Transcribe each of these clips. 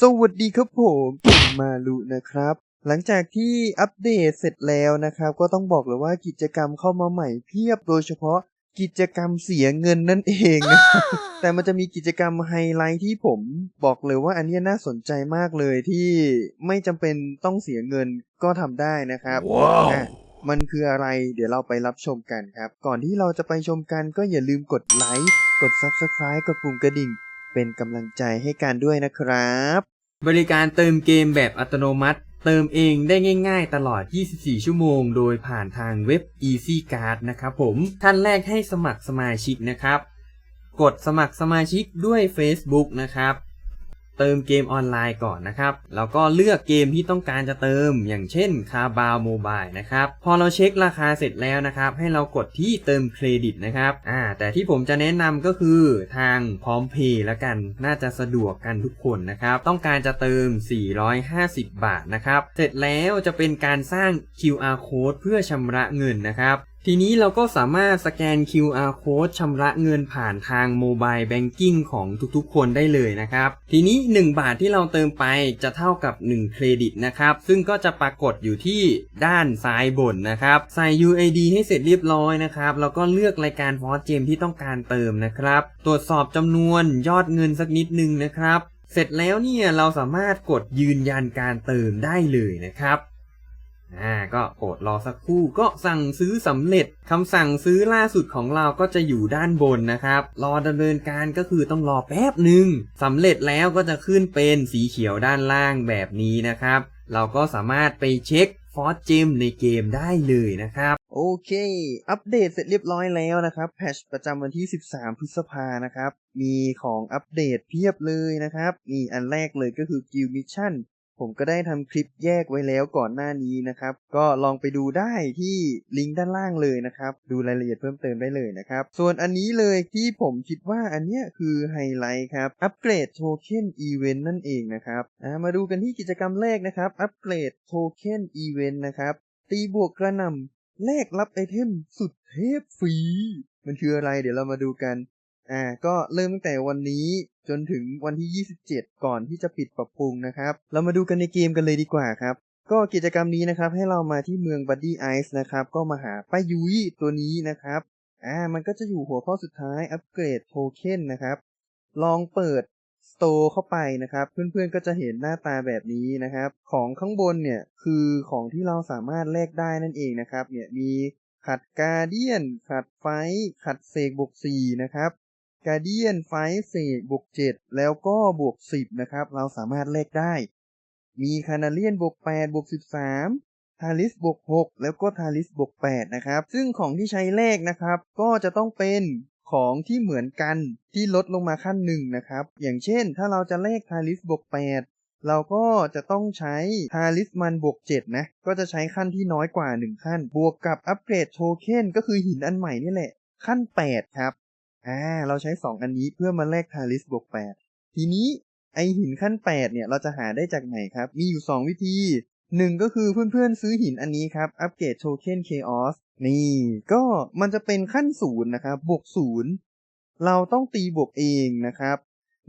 สวัสดีครับผมผมมาลุนะครับ หลังจากที่อัปเดตเสร็จแล้วนะครับ ก็ต้องบอกเลยว่ากิจกรรมเข้ามาใหม่เพียบโดยเฉพาะกิจกรรมเสียเงินนั่นเองนะครับแต่มันจะมีกิจกรรมไฮไลท์ที่ผมบอกเลยว่าอันเนี้ยน่าสนใจมากเลยที่ไม่จำเป็นต้องเสียเงินก็ทำได้นะครับว้าวอะมันคืออะไรเดี๋ยวเราไปรับชมกันครับ ก่อนที่เราจะไปชมกันก็อย่าลืมกดไลค์กด Subscribe กดปุ่มกระดิ่ง เป็นกำลังใจให้กันด้วยนะครับ บริการเติมเกมแบบอัตโนมัติ เติมเองได้ง่าย ๆ ตลอด 24 ชั่วโมง โดยผ่านทางเว็บ Easy Card นะครับผมท่านแรกให้สมัครสมาชิกนะครับ กดสมัครสมาชิกด้วย Facebook นะครับ เติมเกมออนไลน์ก่อนนะครับ แล้วก็เลือกเกมที่ต้องการจะเติม อย่างเช่นคาบาวโมบายนะครับ พอเราเช็คราคาเสร็จแล้วนะครับ ให้เรากดที่เติมเครดิตนะครับ อ่า แต่ที่ผมจะแนะนำก็คือทางพร้อมเพย์ละกัน น่าจะสะดวกกันทุกคนนะครับ ต้องการจะเติม 450 บาทนะครับ เสร็จแล้วจะเป็นการสร้าง QR code เพื่อชำระเงินนะครับ ทีนี้เราก็สามารถสแกน QR code ชำระเงินผ่านทางโมบายแบงกิ้งของทุกๆ คนได้เลยนะครับ ทีนี้ 1 บาทที่เราเติมไปจะเท่ากับ 1 เครดิตนะครับ ซึ่งก็จะปรากฏอยู่ที่ด้านซ้ายบนนะครับ ใส่ UID ให้เสร็จเรียบร้อยนะครับ แล้วก็เลือกรายการฟอสเจมที่ต้องการเติมนะครับ ตรวจสอบจำนวนยอดเงินสักนิดนึงนะครับ เสร็จแล้วเนี่ยเราสามารถกดยืนยันการเติมได้เลยนะครับ อ่าก็โปรดรอสักครู่ก็สั่งซื้อสำเร็จคำสั่งซื้อล่าสุดของเราก็จะอยู่ด้านบนนะครับ รอดำเนินการก็คือต้องรอแป๊บหนึ่งสำเร็จแล้วก็จะขึ้นเป็นสีเขียวด้านล่างแบบนี้นะครับ เราก็สามารถไปเช็คฟอสเจมในเกมได้เลยนะครับ โอเค อัปเดตเสร็จเรียบร้อยแล้วนะครับแพชประจำวันที่ 13 พฤษภานะครับ มีของอัปเดตเพียบเลยนะครับนี่อันแรกเลยก็คือ Guild Mission ผมก็ได้ทำคลิปแยกไว้แล้วก่อนหน้านี้นะครับ ก็ลองไปดูได้ที่ลิงก์ด้านล่างเลยนะครับ ดูรายละเอียดเพิ่มเติมได้เลยนะครับ ส่วนอันนี้เลยที่ผมคิดว่าอันเนี้ยคือไฮไลท์ครับ อัปเกรดโทเค็นอีเวนต์นั่นเองนะครับมาดูกันที่กิจกรรมแรกนะครับ อัปเกรดโทเค็นอีเวนต์นะครับ ตีบวกกระนำแลกรับไอเทมสุดเทพฟรี มันคืออะไรเดี๋ยวเรามาดูกัน อ่าก็เริ่มตั้งแต่วันนี้จนถึงวันที่ 27 ก่อนที่จะปิดปรับปรุงนะครับ เรามาดูกันในเกมกันเลยดีกว่าครับ ก็กิจกรรมนี้นะครับให้เรามาที่เมือง Buddy Ice นะครับ ก็มาหาป้ายุ้ยตัวนี้นะครับ อ่า มันก็จะอยู่หัวข้อสุดท้ายอัปเกรดโทเค็นนะครับ ลองเปิด Store เข้าไปนะครับ เพื่อนๆก็จะเห็นหน้าตาแบบนี้นะครับ ของข้างบนเนี่ยคือของที่เราสามารถแลกได้นั่นเองนะครับ เนี่ยมีขัดกาเดียน ขัดไฟ ขัดเสกบวก4นะครับ การเดียนไฟเศษบวก7แล้วก็บวก10นะครับ เราสามารถเลขได้ มีคานาเลียนบวก8บวก13ทาริสบวก6แล้วก็ทาริสบวก8นะครับ ซึ่งของที่ใช้เลขนะครับ ก็จะต้องเป็นของที่เหมือนกันที่ลดลงมาขั้นหนึ่งนะครับ อย่างเช่น ถ้าเราจะเลขทาริสบวก8เราก็จะต้องใช้ทาริสมันบวก7นะ ก็จะใช้ขั้นที่น้อยกว่า 1 ขั้น บวกกับอัปเกรดโทเค็นก็คือหินอันใหม่นี่แหละ ขั้น 8 ครับ อ่าเราใช้ 2 อันนี้เพื่อมาแลกทาริสบวก8ทีนี้ไอหินขั้น 8 เนี่ยเราจะหาได้จากไหนครับ มีอยู่ 2 วิธี 1 ก็คือเพื่อนๆซื้อหินอันนี้ครับ อัปเกรดโทเค็นเคออสนี่ ก็มันจะเป็นขั้นศูนย์นะครับบวกศูนย์เราต้องตีบวกเองนะครับ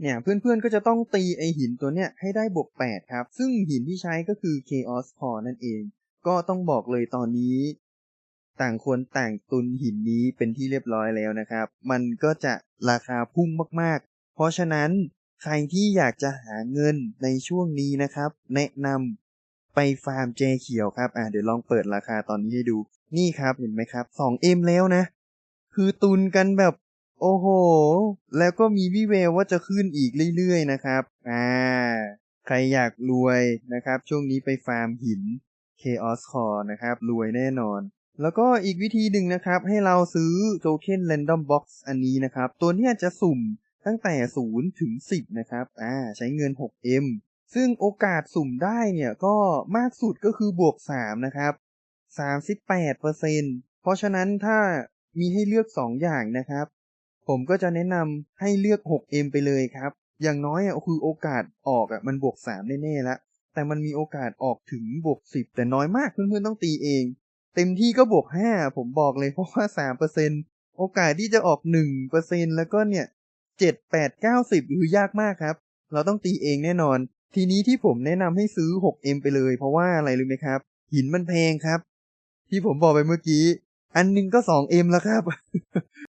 เนี่ยเพื่อนๆก็จะต้องตีไอหินตัวเนี้ยให้ได้บวก8ครับ ซึ่งหินที่ใช้ก็คือ Chaos Core นั่นเอง ก็ต้องบอกเลยตอนนี้ ต่างคนต่างตุนหินนี้เป็นที่เรียบร้อยแล้วนะครับ มันก็จะราคาพุ่งมากๆ เพราะฉะนั้นใครที่อยากจะหาเงินในช่วงนี้นะครับ แนะนำไปฟาร์มเจเขียวครับอ่าเดี๋ยวลองเปิดราคาตอนนี้ให้ดูนี่ครับเห็นไหมครับ 2M แล้วนะ คือตุนกันแบบโอ้โห แล้วก็มีวิแววว่าจะขึ้นอีกเรื่อยๆนะครับ อ่า ใครอยากรวยนะครับ ช่วงนี้ไปฟาร์มหิน Chaos Core นะครับ รวยแน่นอน แล้วก็อีกวิธีหนึ่งนะครับ ให้เราซื้อโ o เค็น Random Box อันนี้นะครับ ตัวนี้จะสุ่มตั้งแต่ 0 ถึง 10 นะครับ อ่า ใช้เงิน 6M ซึ่งโอกาสสุ่มได้เนี่ยก็มากสุดก็คือบวก 3 นะครับ 38%เพราะฉะนั้นถ้ามีให้เลือก 2 อย่างนะครับ ผมก็จะแนะนำให้เลือก 6M ไปเลยครับ อย่างน้อยอะคือโอกาสออกอะมันบวก 3 แน่ๆแล้วแต่มันมีโอกาสออกถึงบวก 10 แต่น้อยมากเพื่อนๆต้องตีเอง เต็มที่ก็บวก5ผมบอกเลยเพราะว่า3%โอกาสที่จะออก1%แล้วก็เนี่ย7 8 9 10คือยากมากครับ เราต้องตีเองแน่นอน ทีนี้ที่ผมแนะนำให้ซื้อ 6M ไปเลย เพราะว่าอะไรรู้ไหมครับ หินมันแพงครับ ที่ผมบอกไปเมื่อกี้ อันหนึงก็ 2M แล้วครับ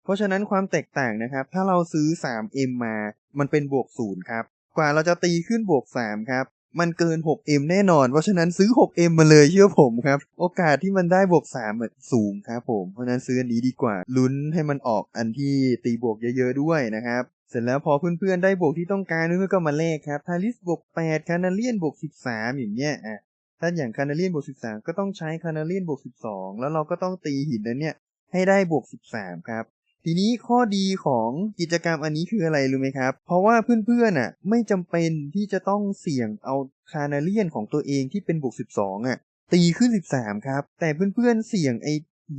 เพราะฉะนั้นความแตกต่างนะครับ ถ้าเราซื้อ 3M มา มันเป็นบวก0ครับ กว่าเราจะตีขึ้นบวก3ครับ มันเกิน 6M แน่นอน เพราะฉะนั้นซื้อ 6M มาเลยเชื่อผมครับ โอกาสที่มันได้บวก3อะสูงครับผม เพราะฉะนั้นซื้ออันนี้ดีกว่า ลุ้นให้มันออกอันที่ตีบวกเยอะๆด้วยนะครับเสร็จแล้วพอเพื่อนๆได้บวกที่ต้องการเพื่อนๆก็มาเลขครับทาริสบวก8คานาเลียนบวก13 อย่างเงี้ยอะถ้าอย่างคานาเลียนบวก13 ก็ต้องใช้คานาเลียนบวก12 แล้วเราก็ต้องตีหินนั้นเนี่ยให้ได้บวก13 ครับ ทีนี้ข้อดีของกิจกรรมอันนี้คืออะไรรู้ไหมครับ เพราะว่าเพื่อนๆอะไม่จำเป็นที่จะต้องเสี่ยงเอาคานาเลียนของตัวเองที่เป็นบวก 12อะตีขึ้น 13 ครับ แต่เพื่อนๆเสี่ยงไอ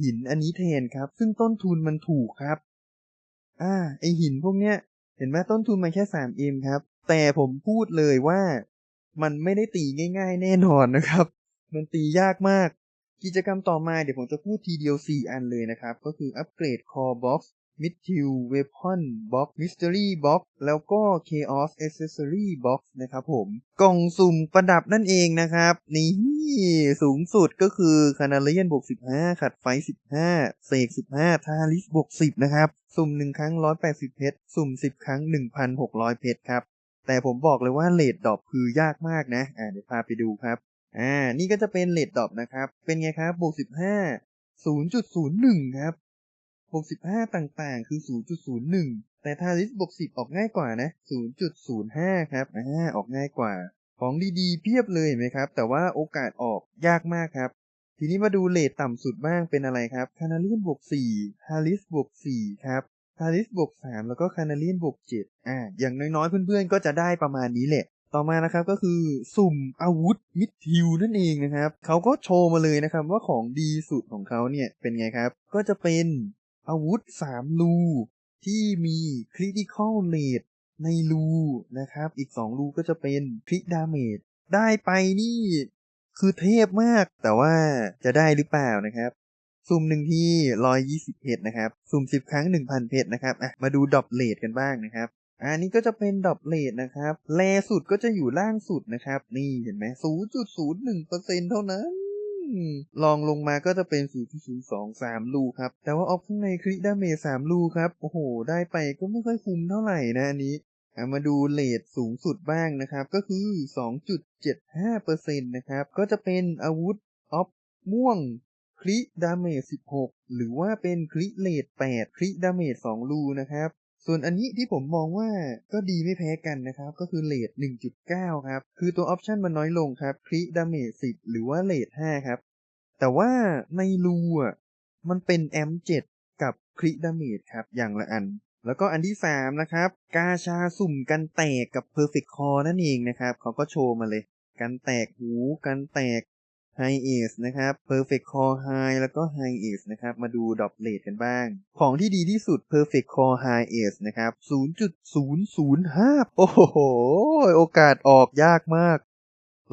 หินอันนี้แทนครับ ซึ่งต้นทุนมันถูกครับ อ่า ไอหินพวกเนี้ย เห็นไหมต้นทุนมันแค่ 3M ครับ แต่ผมพูดเลยว่ามันไม่ได้ตีง่าย ๆ แน่นอนนะครับ มันตียากมาก กิจกรรมต่อมาเดี๋ยวผมจะพูดทีเดียว 4 อันเลยนะครับ ก็คืออัปเกรด Core Box Mid t i l Weapon Box Mystery Box แล้วก็ Chaos Accessory Box นะครับผมกล่องสุ่มประดับนั่นเองนะครับ นี่สูงสุดก็คือคานาเลียนบวก15 ขัดไฟ 15 เสก 15 ทาริสบวก10 นะครับ สุ่ม 1 ครั้ง 180 เพชร สุ่ม 10 ครั้ง 1,600 เพชรครับ แต่ผมบอกเลยว่าเลดดอปคือยากมากนะ อ่าเดี๋ยวพาไปดูครับ อ่า นี่ก็จะเป็นเลดดรอปนะครับ เป็นไงครับ บวก15 0.01ครับ บวก15ต่างๆ คือ0.01แต่ทาริสบวก10ออกง่ายกว่านะ0.05ครับ อ่า ออกง่ายกว่า ของดีๆ เพียบเลยไหมครับ แต่ว่าโอกาสออกยากมากครับ ทีนี้มาดูเลทต่ำสุดบ้างเป็นอะไรครับ คานาเลียนบวก4ฮาริสบวก4ครับฮาริสบวก3แล้วก็คานาเลียนบวก7อ่า อย่างน้อยๆ เพื่อนๆ ก็จะได้ประมาณนี้แหละ ต่อมานะครับก็คือสุ่มอาวุธมิดทิวนั่นเองนะครับเขาก็โชว์มาเลยนะครับว่าของดีสุดของเขาเนี่ยเป็นไงครับ ก็จะเป็นอาวุธ 3 รูที่มีคริติคอลเลดในรูนะครับ อีก 2 รูก็จะเป็นคริดาเมจได้ไปนี่คือเทพมาก แต่ว่าจะได้หรือเปล่านะครับ สุ่มหนึ่งที่ร้อยยี่สิบเพชรนะครับ สุ่มสิบครั้งหนึ่งพันเพชรนะครับอะมาดูดรอปเลทกันบ้างนะครับ อันนี้ก็จะเป็นดอปเลทนะครับ แลสุดก็จะอยู่ล่างสุดนะครับ นี่เห็นไหมศูนย์จุดศูนย์หนึ่งเปอร์เซ็นเท่านั้นลองลงมาก็จะเป็น0.023 ลูครับ แต่ว่าออฟข้างในคริดาเมจ3ลูครับ โอ้โห ได้ไปก็ไม่ค่อยคุ้มเท่าไหร่นะอันนี้มาดูเลทสูงสุดบ้างนะครับ ก็คือ 2.75%นะครับ ก็จะเป็นอาวุธออฟม่วงคริดาเมจ16 หรือว่าเป็นคริเลท8คริดาเมจ2ลูนะครับ ส่วนอันนี้ที่ผมมองว่าก็ดีไม่แพ้กันนะครับ ก็คือเลท1.9 ครับ คือตัวออปชันมันน้อยลงครับคริดาเมจ10 หรือว่าเลท5ครับ แต่ว่าในรูอะมันเป็นแอม7กับคริดาเมจครับอย่างละอัน แล้วก็อันที่ 3 นะครับ กาชาสุ่มกันแตกกับ Perfect Core นั่นเองนะครับ เขาก็โชว์มาเลย กันแตกหู กันแตก High Ace นะครับ Perfect Core High แล้วก็ High Ace นะครับ มาดูดรอปเลทกันบ้าง ของที่ดีที่สุด Perfect Core High Ace นะครับ 0.005 โอ้โห โอกาสออกยากมาก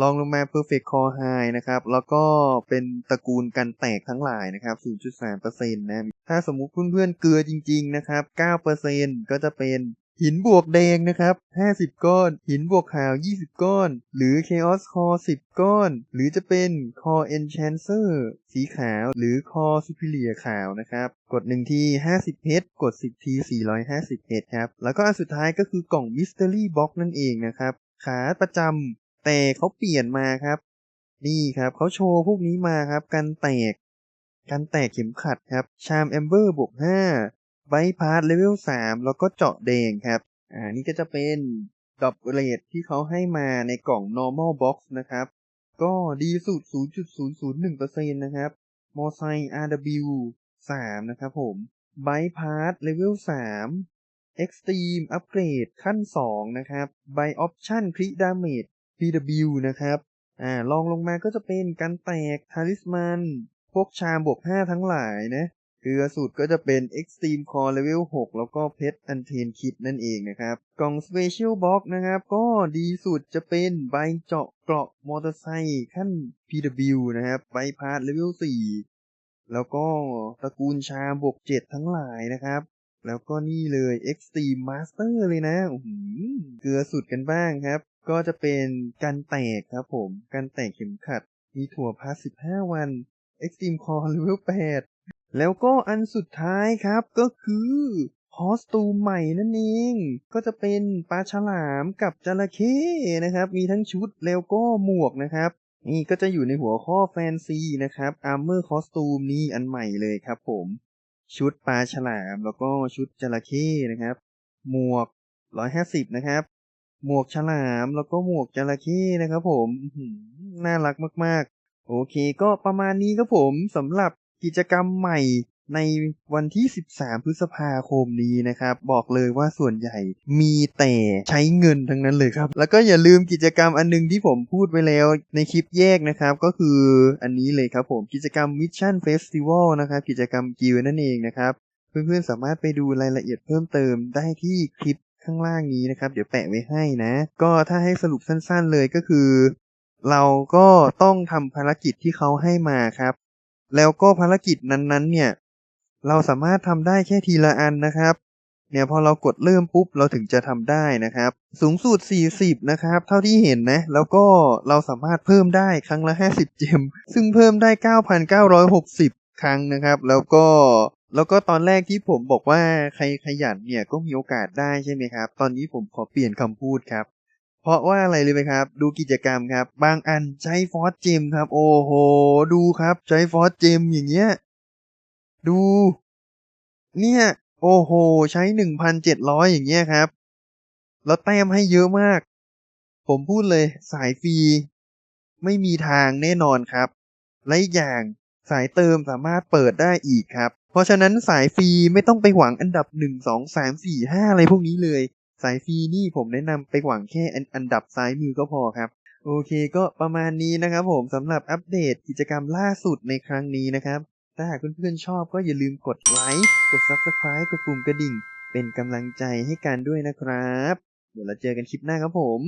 ลองลงมา Perfect Core High นะครับ แล้วก็เป็นตระกูลกันแตกทั้งหลายนะครับ 0.3%นะ ถ้าสมมุติเพื่อนๆเกลือจริง ๆ นะครับ 9%ก็จะเป็น หินบวกแดงนะครับ50 ก้อน หินบวกขาว 20 ก้อน หรือ Chaos Core 10 ก้อน หรือจะเป็น Core Enchancer สีขาว หรือ Core Superior ขาวนะครับ กด1ที50 เพชร กด 10 ที 450 เพชรครับ แล้วก็อันสุดท้ายก็คือกล่อง Mystery Box นั่นเองนะครับ ขาประจำแต่เขาเปลี่ยนมาครับ นี่ครับเขาโชว์พวกนี้มาครับ กันแตก กันแตกเข็มขัดครับ ชามแอมเบอร์บวก5 ไบพาร์เลเวล3แล้วก็เจาะแดงครับ อ่า นี่ก็จะเป็นดอปเรทที่เขาให้มาในกล่อง normal box นะครับ ก็ดีสุด 0.001%นะครับ มอไซค์ RW 3 นะครับผมไบพาร์เลเวล3 Extreme Upgrade ขั้น 2 นะครับ By Option Crit Damage PW นะครับ อ่าลองลงมาก็จะเป็นการแตกทาริสมัน พวกชามบวก 5 ทั้งหลายนะ เกลือสุดก็จะเป็น Extreme Core Level 6 แล้วก็เพชร Untamed Kit นั่นเองนะครับ กล่อง Special Box นะครับ ก็ดีสุดจะเป็นใบเจาะเกราะมอเตอร์ไซค์ขั้น PW นะครับ ใบพาร์ท Level 4 แล้วก็ตระกูลชาบวก 7 ทั้งหลายนะครับ แล้วก็นี่เลย Extreme Master เลยนะอื้อหือเกลือสุดกันบ้างครับ ก็จะเป็นการแตกครับผม การแตกเข็มขัด มีถั่วพาสิบห้าวัน Extreme Core Level 8แล้วก็อันสุดท้ายครับก็คือคอสตูมใหม่นั่นเอง ก็จะเป็นปลาฉลามกับจระเข้นะครับ มีทั้งชุดแล้วก็หมวกนะครับ นี่ก็จะอยู่ในหัวข้อแฟนซีนะครับ Armor Costume นี่อันใหม่เลยครับผม ชุดปลาฉลามแล้วก็ชุดจระเข้นะครับ หมวก150นะครับ หมวกฉลามแล้วก็หมวกจระเข้นะครับ ผมน่ารักมากๆ โอเค ก็ประมาณนี้ครับผมสำหรับ กิจกรรมใหม่ในวันที่ 13 พฤษภาคมนี้นะครับ บอกเลยว่าส่วนใหญ่มีแต่ใช้เงินทั้งนั้นเลยครับ แล้วก็อย่าลืมกิจกรรมอันนึงที่ผมพูดไว้แล้วในคลิปแยกนะครับ ก็คืออันนี้เลยครับผมกิจกรรม Mission Festival นะครับ กิจกรรมกิลนั่นเองนะครับ เพื่อนๆสามารถไปดูรายละเอียดเพิ่มเติมได้ที่คลิปข้างล่างนี้นะครับ เดี๋ยวแปะไว้ให้นะ ก็ถ้าให้สรุปสั้นๆเลยก็คือ เราก็ต้องทำภารกิจที่เขาให้มาครับ แล้วก็ภารกิจนั้นๆ เนี่ย เราสามารถทำได้แค่ทีละอันนะครับเนี่ยพอเรากดเริ่มปุ๊บเราถึงจะทำได้นะครับ สูงสุด 40 นะครับ เท่าที่เห็นนะ แล้วก็เราสามารถเพิ่มได้ครั้งละ 50 เจม ซึ่งเพิ่มได้ 9,960 ครั้งนะครับ แล้วก็แล้วก็ตอนแรกที่ผมบอกว่าใครขยันเนี่ยก็มีโอกาสได้ใช่ไหมครับ ตอนนี้ผมขอเปลี่ยนคำพูดครับ เพราะว่าอะไรเลยไหมครับ ดูกิจกรรมครับ บางอันใช้ฟอสเจมครับ โอ้โห ดูครับ ใช้ฟอสเจมอย่างเงี้ย ดู เนี่ย โอ้โห ใช้หนึ่งพันเจ็ดร้อยอย่างเงี้ยครับ แล้วแต้มให้เยอะมาก ผมพูดเลยสายฟรี ไม่มีทางแน่นอนครับ และอีกอย่างสายเติมสามารถเปิดได้อีกครับ เพราะฉะนั้นสายฟรีไม่ต้องไปหวังอันดับหนึ่งสองสามสี่ห้าอะไรพวกนี้เลย สายฟรีนี่ผมแนะนำไปหวังแค่อันดับซ้ายมือก็พอครับ โอเคก็ประมาณนี้นะครับผมสำหรับอัปเดตกิจกรรมล่าสุดในครั้งนี้นะครับ ถ้าหากเพื่อนๆชอบก็อย่าลืมกดไลค์กด Subscribe กดปุ่มกระดิ่ง เป็นกำลังใจให้กันด้วยนะครับ เดี๋ยวเราเจอกันคลิปหน้าครับผม